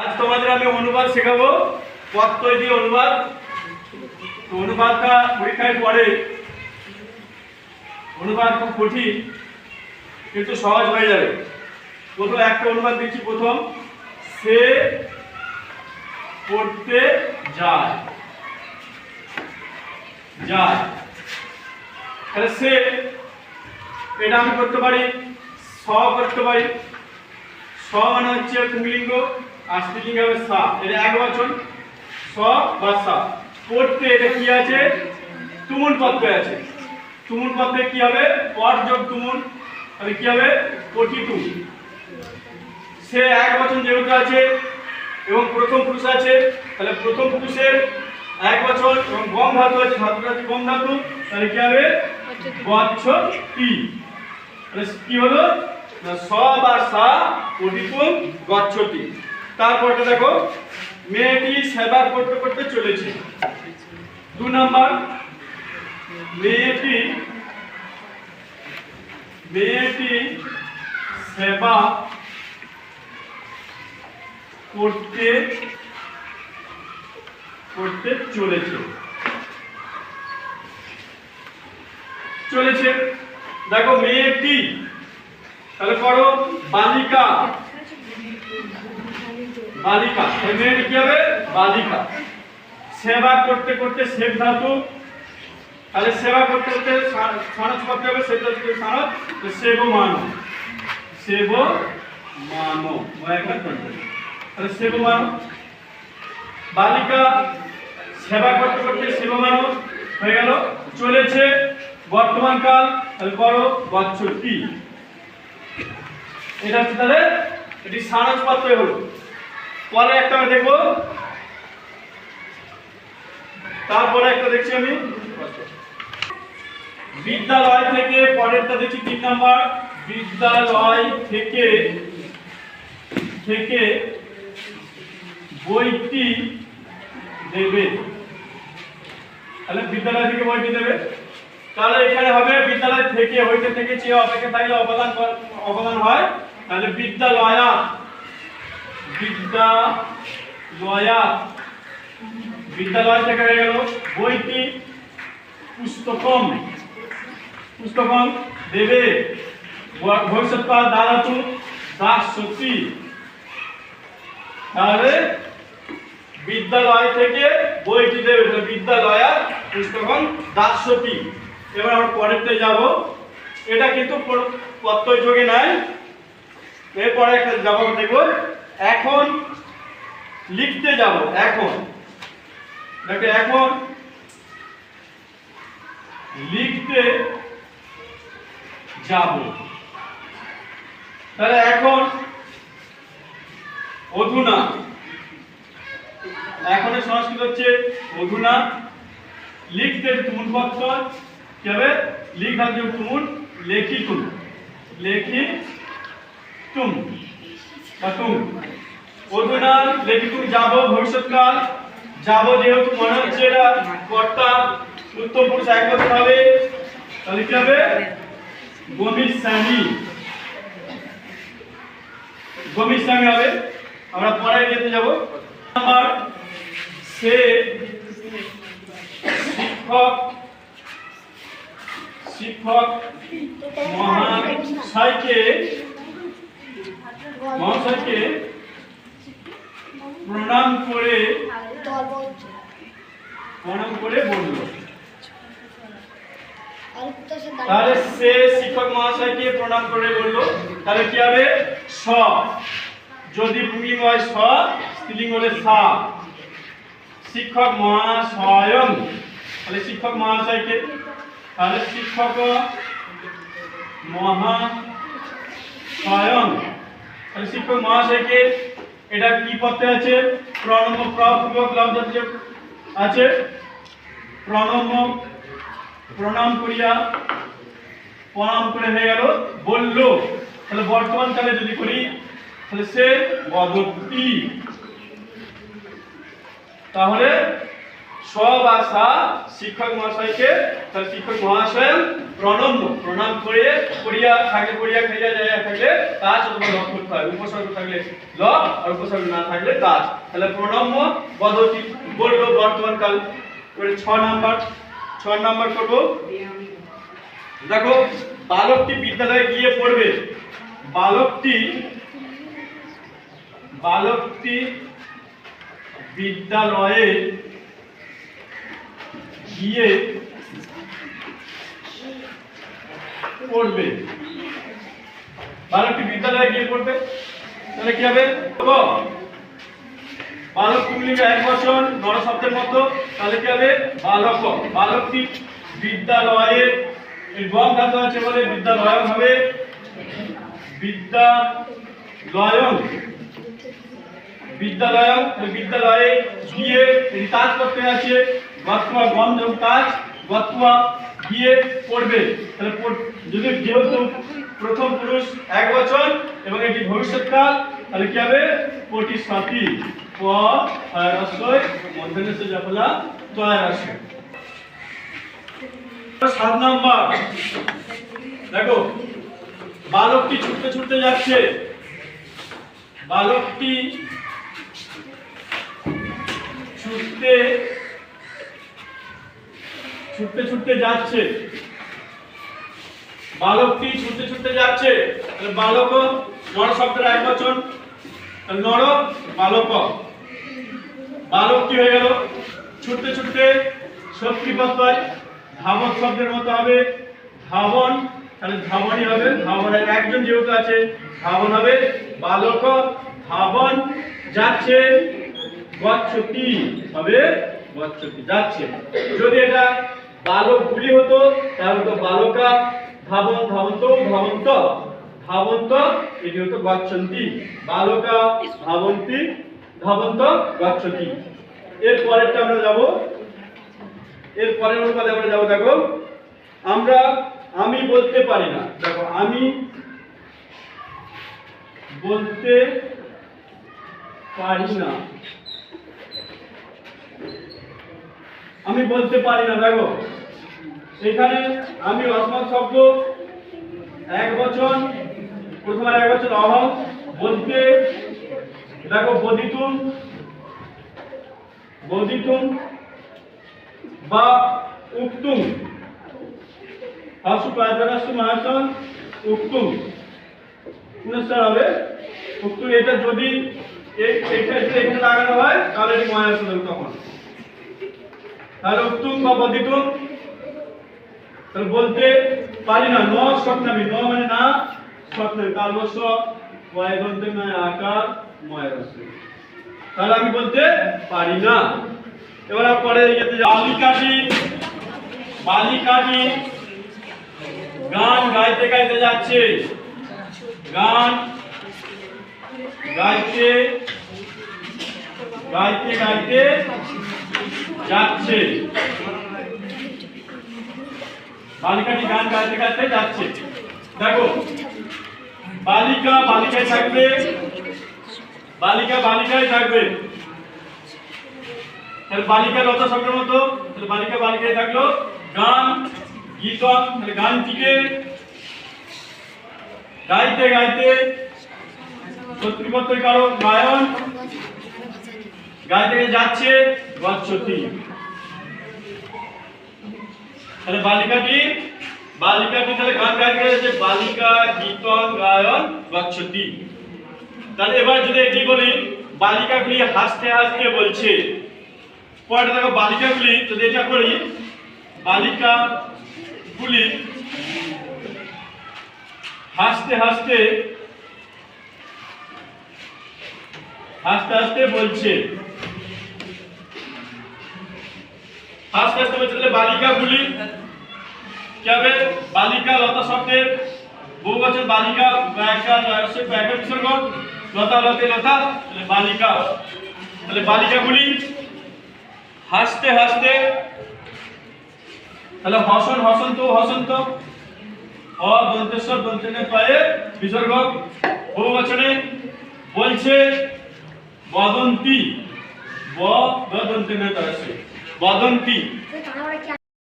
আজ তোমাদের আমি অনুবাদ শেখাবো। পথ তৈরি অনুবাদ অনুবাদটা পরীক্ষায় পড়ে। অনুবাদ খুব কঠিন, কিন্তু সহজ হয়ে যাবে। প্রথম একটা অনুবাদ দিচ্ছি প্রথম। সে পড়তে যায়। যায়। তাহলে সে, এটা আমি করতে পারি, স করতে পারি। স মানে হচ্ছে পুংলিঙ্গ আর স্ত্রীলিঙ্গ হবে? সা। এটা এক বচন স বা সা। পড়তে এটা কি আছে? তুমুল পত্রে আছে। তুমুল পত্রে কি হবে? পর যোগ তুমুল। তাহলে কি হবে? পঠিতু সে এক বচন যেহেতু আছে এবং প্রথম পুরুষ আছে তাহলে প্রথম পুরুষের এক বছর এবং গম ধাতু আছে ধাতুটা আছে গম ধাতু তাহলে কি হবে? বছর টি তাহলে কি হলো? স বা সা পঠিতুম গচ্ছতি। তারপরটা দেখো, মেয়েটি সেবা করতে করতে চলেছে। দু নাম্বার, মেয়েটি মেয়েটি সেবা করতে করতে চলেছে। চলেছে। দেখো, মেয়েটি, তাহলে করো, বালিকা। বালিকা মেয়েটি কি হবে বালিকা। সেবা করতে করতে সেব ধাতু, তাহলে সেবা করতে করতে সানস করতে হবে সেব ধাতু সানস সেব মান সেব মানো একবার করতে। তাহলে সেব মানো বালিকা সেবা করতে করতে সেবা মানো হয়ে গেল। চলেছে বর্তমান কাল। তাহলে করো বৎসরটি এটা হচ্ছে তাহলে, এটি সানস পাত্রে হলো। পরে একটা আমরা দেখব। তারপরে একটা দেখছি আমি। বিদ্যালয় থেকে পরেরটা দেখছি তিন নাম্বার। বিদ্যালয় থেকে থেকে বইটি দেবে। তাহলে বিদ্যালয় থেকে বইটি দেবে। তাহলে এখানে হবে বিদ্যালয় থেকে হইতে থেকে চেয়ে অপেক্ষা থাকলে অবদান অবদান হয়, তাহলে বিদ্যালয়া বিদ্যালয়া বিদ্যালয় থেকে হয়ে গেল বইটি পুস্তকম। পুস্তকম দেবে। ভবিষ্যৎকাল দাঁড়াতু দাস সত্যি তাহলে বিদ্যালয় থেকে বইটি দেবে। বিদ্যালয়া পুস্তকম দাসতি এবার আমরা পরেরতে যাব। এটা কিন্তু প্রত্যয় যোগে নাই। এরপরে একটা যাব দেখব। এখন লিখতে যাব, এখন। দেখো, এখন লিখতে যাব। তাহলে এখন অধুনা। এখনের সংস্কৃত হচ্ছে অধুনা। লিখতে তুমুল পত্র, কি হবে? লিখা যে তুমুল লেখি তুম লেখি তুম বা তুম। অধুনা লেখি তুম যাব ভবিষ্যৎকাল, যাব যেহেতু মনে হচ্ছে এটা কর্তা উত্তম পুরুষ এক হবে তাহলে কি হবে গমিস্বামী গমিস্বামী হবে, আমরা পরে যেতে যাব। আমার সে শিক্ষক শিক্ষক মহাশয়কে মহাশয়কে প্রণাম করে প্রণাম করে বলল। তাহলে সে শিক্ষক মহাশয়কে প্রণাম করে বলল, তাহলে কি হবে? স। যদি পুংলিঙ্গ হয় স স্ত্রীলিঙ্গ হলে সা। শিক্ষক মহাশয়ং তাহলে শিক্ষক মহাশয়কে, তাহলে শিক্ষক মহাশয়ং তাহলে শিক্ষক মহাশয়কে এটা কি পথে আছে? প্রণম প্রপূর্বক লব্ধ আছে। প্রণম প্রণাম করিয়া প্রণাম করে হয়ে গেল। বলল, তাহলে বর্তমান কালে যদি করি, তাহলে সে বদতি। তাহলে স বা সা শিক্ষক মহাশয়কে, তার শিক্ষক মহাশয় প্রণম্য, প্রণাম করে করিয়া থাকে করিয়া খাইয়া যায় থাকলে তাজ অথবা লক করতে হয়। উপসর্গ থাকলে ল আর উপসর্গ না থাকলে তাজ তাহলে প্রণম্য পদ্ধতি বলব বর্তমান কাল। করে ছ নাম্বার ছ নাম্বার করব দেখো, বালকটি বিদ্যালয়ে গিয়ে পড়বে। বালকটি বালকটি বিদ্যালয়ে গিয়ে পড়বে বালকটি বিদ্যালয়ে গিয়ে পড়বে তাহলে কি হবে। বালক পুংলিঙ্গ এক বছর নর শব্দের মতো তাহলে কি হবে? বালক, বালকটি বিদ্যালয়ে গম ধাতু আছে বলে বিদ্যালয়ন হবে। বিদ্যালয়ন বিদ্যালয়, বিদ্যালয়ে গিয়ে কাজ করতে আছে গতুয়া গম যোগ কাজ গিয়ে পড়বে। তাহলে যদি যেহেতু প্রথম পুরুষ এক বছর এবং এটি ভবিষ্যৎকাল, তাহলে কি হবে? কোটি দেখো, বালকটি ছুটতে ছুটতে যাচ্ছে। বালকটি ছুটতে ছুটতে ছুটতে যাচ্ছে। বালকটি ছুটতে ছুটতে যাচ্ছে? বালক নর শব্দের এক বচন। নর, বালক বালক কি হয়ে গেল? ছুটতে ছুটতে শক্তি প্রত্যয় ধাবক শব্দের মতো হবে। ধাবন, তাহলে ধাবনই হবে। ধাবনের একজন যেহেতু আছে, ধাবন হবে। বালক, ধাবন যাচ্ছে। গচ্ছতি হবে গচ্ছতি যাচ্ছে। যদি এটা বালক গুলি হতো তাহলে তো বালকা ধাবন ধাবন্ত ধাবন্ত ধাবন্ত এটি হতো গচ্ছন্তি বালকা ধাবন্তি ধাবন্ত গচ্ছতি এর পরেরটা আমরা যাব। এর পরের অনুপাতে আমরা যাব, দেখো। আমরা আমি বলতে পারি না। দেখো, আমি বলতে পারি না। আমি বলতে পারি না, দেখো। এখানে আমি অসমাস শব্দ, এক বচন, প্রথমে এক বছর অভাব বলতে, দেখো, বদিতুম বদিতুম বা উক্তুম। হাসু পায়দারাসু মহাসন উক্তুম। পুনঃস্কার হবে, উক্তুম, এটা যদি এটা যদি এখানে লাগানো হয়, তাহলে এটি মহাসন তখন। তাহলে উত্তুম বা বদিতুম তাহলে বলতে পারি না, ন স্বপ্নাবি ন মানে না স্বপ্নাবি কালবস ময় বলতে নয়, আকার, ময় রস তাহলে আমি বলতে পারি না। এবার পরে। বালিকাটি বালিকাটি গান গাইতে গাইতে যাচ্ছে। গান গাইতে গাইতে গাইতে যাচ্ছে। বালিকাটি গান গাইতে গাইতে যাচ্ছে। দেখো, বালিকা বালিকায় থাকবে, বালিকা বালিকায় থাকবে। তাহলে বালিকা লতা শব্দের মতো, তাহলে বালিকা বালিকায় থাকল, গান, গীতম, তাহলে গানটিকে গাইতে গাইতে শত্রুপত্র কারও গায়ন গাইতে যাচ্ছে গচ্ছতি তাহলে বালিকাটি বালিকাটি তাহলে গান গাইতে যাচ্ছে বালিকা গীতন গায়ন গচ্ছতি তাহলে এবার যদি এটি বলি? বালিকাগুলি হাসতে হাসতে বলছে। পরেরটা দেখো, বালিকাগুলি যদি এটা করি, বালিকাগুলি হাসতে হাসতে হাসতে হাসতে বলছে। হাসতে হাসতে বলছে, তাহলে বালিকাগুলি কি বালিকা লতা শব্দের বহু বছর বালিকা বিসর্গ, লতা লতে লতা বালিকা। তাহলে বালিকাগুলি হাসতে হাসতে, তাহলে হসন হসন্ত হসন্ত অ দন্তেশ্বর দন্তেনে পায়ে বিসর্গ। বহু বচনে বলছে বদন্তি ব দন্তেনে তারসে বদন্তি।